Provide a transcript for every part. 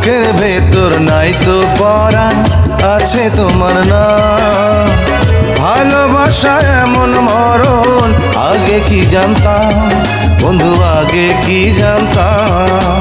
বুকের ভেতর নাই তো পরাণ আছে তোমার না। ভালোবাসা এমন মরণ, আগে কি জানতাম? বন্ধু, আগে কি জানতাম?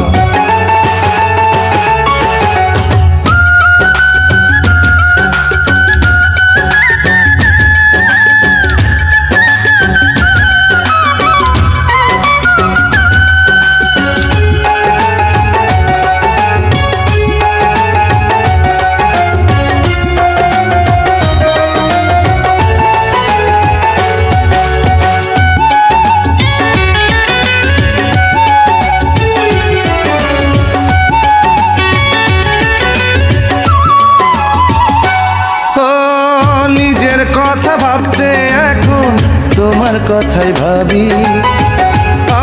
কথা ভাবতে এখন তোমার কথাই ভাবি।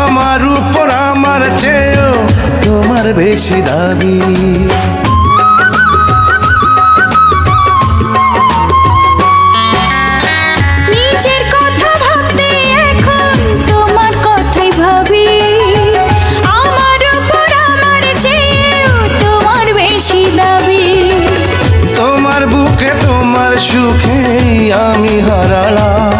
আমার উপর আমার চেয়েও তোমার বেশি দাবি। নিজের কথা তোমার কথাই ভাবি। আমার উপর আমার চেয়েও তোমার বেশি তোমার বুকে তোমার সুখে আমি হারালাম।